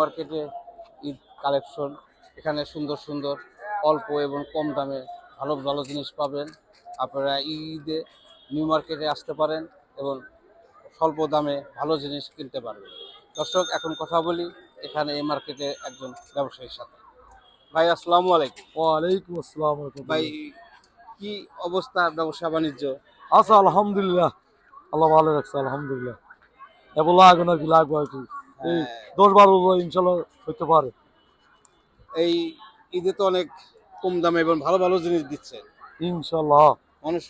মার্কেটে ঈদ কালেকশন এখানে সুন্দর সুন্দর অল্প এবং কম দামে ভালো ভালো জিনিস পাবেন। আপনারা ঈদে নিউ মার্কেটে আসতে পারেন এবং স্বল্প দামে ভালো জিনিস কিনতে পারবেন। দর্শক এখন কথা বলি এখানে এই মার্কেটে একজন ব্যবসায়ীর সাথে। ভাই আসসালামু আলাইকুম। ওয়ালাইকুম আসসালাম ভাই কি অবস্থা ব্যবসা বাণিজ্য? আচ্ছা আলহামদুলিল্লাহ। আল্লাহ ভালো রাখছে আলহামদুলিল্লাহ। এবার লাগবে না কি লাগবে আর কি। এই হ্যাঁ, দশ বারো ইনশাল্লাহ হইতে পারে। এই ঈদে তো অনেক কম দামে এবং ভালো ভালো জিনিস দিচ্ছে। ইনশাল্লাহ। মানুষ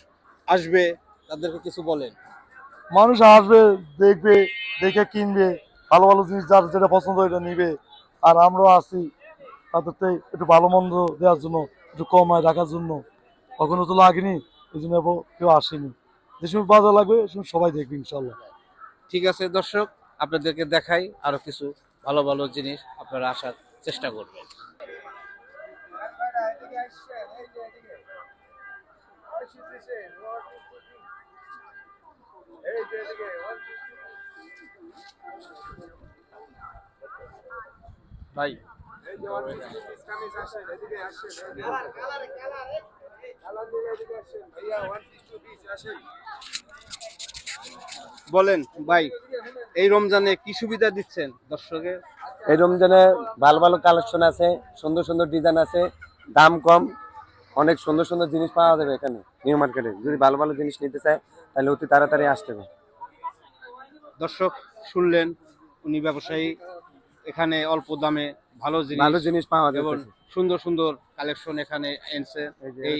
আসবে তাদেরকে কিছু বলেন। মানুষ আসবে দেখবে দেখে কিনবে ভালো ভালো জিনিস যার যেটা পছন্দ এটা নিবে। আর আমরাও আছি তাদেরকে একটু ভালো মন্দ দেওয়ার জন্য একটু কমায় রাখার জন্য। কখনো তো লাগেনি এই জন্য কেউ আসেনি। যে সময় বাজার লাগবে সবাই দেখবে ইনশাল্লাহ। ঠিক আছে দর্শক আপনাদেরকে দেখাই আরও কিছু ভালো ভালো জিনিস আপনারা আসার চেষ্টা করবেন। ভাই বলেন ভাই। এই রমজানে কি সুবিধা দিচ্ছেন দর্শকের? এই রমজানে ভালো ভালো কালেকশন আছে সুন্দর সুন্দর ডিজাইন আছে দাম কম অনেক সুন্দর সুন্দর জিনিস পাওয়া যাবে এখানে নিউ মার্কেটে যদি ভালো ভালো জিনিস নিতে চায় তাহলে অতি তাড়াতাড়ি আসতে হবে। দর্শক শুনলেন উনি ব্যবসায়ী এখানে অল্প দামে ভালো ভালো জিনিস জিনিস পাওয়া যাবে। সুন্দর সুন্দর কালেকশন এখানে এনেছে এই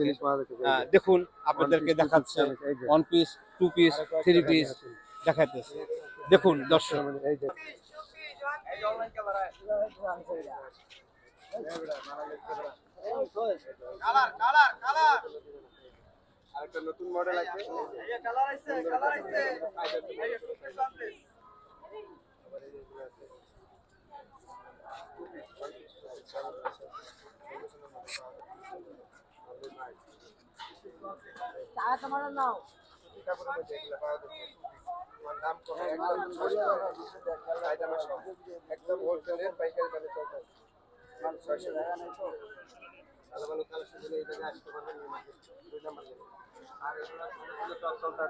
জিনিস পাওয়া যাচ্ছে দেখুন আপনাদেরকে দেখাচ্ছে one piece two piece three piece দেখাইতেছে। দেখুন দর্শক। নতুন মডেল আছে একদম হোলসেলের পাইকারি দামে চলছে ছয়শো ভালো ভালো কালেকশন দিলে এই জায়গায় আসতে পারবেন চলতে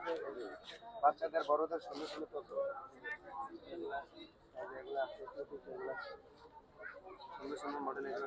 বাচ্চাদের, বড়দের সুন্দর সুন্দর টপ piece এগুলা। মডেল এগুলো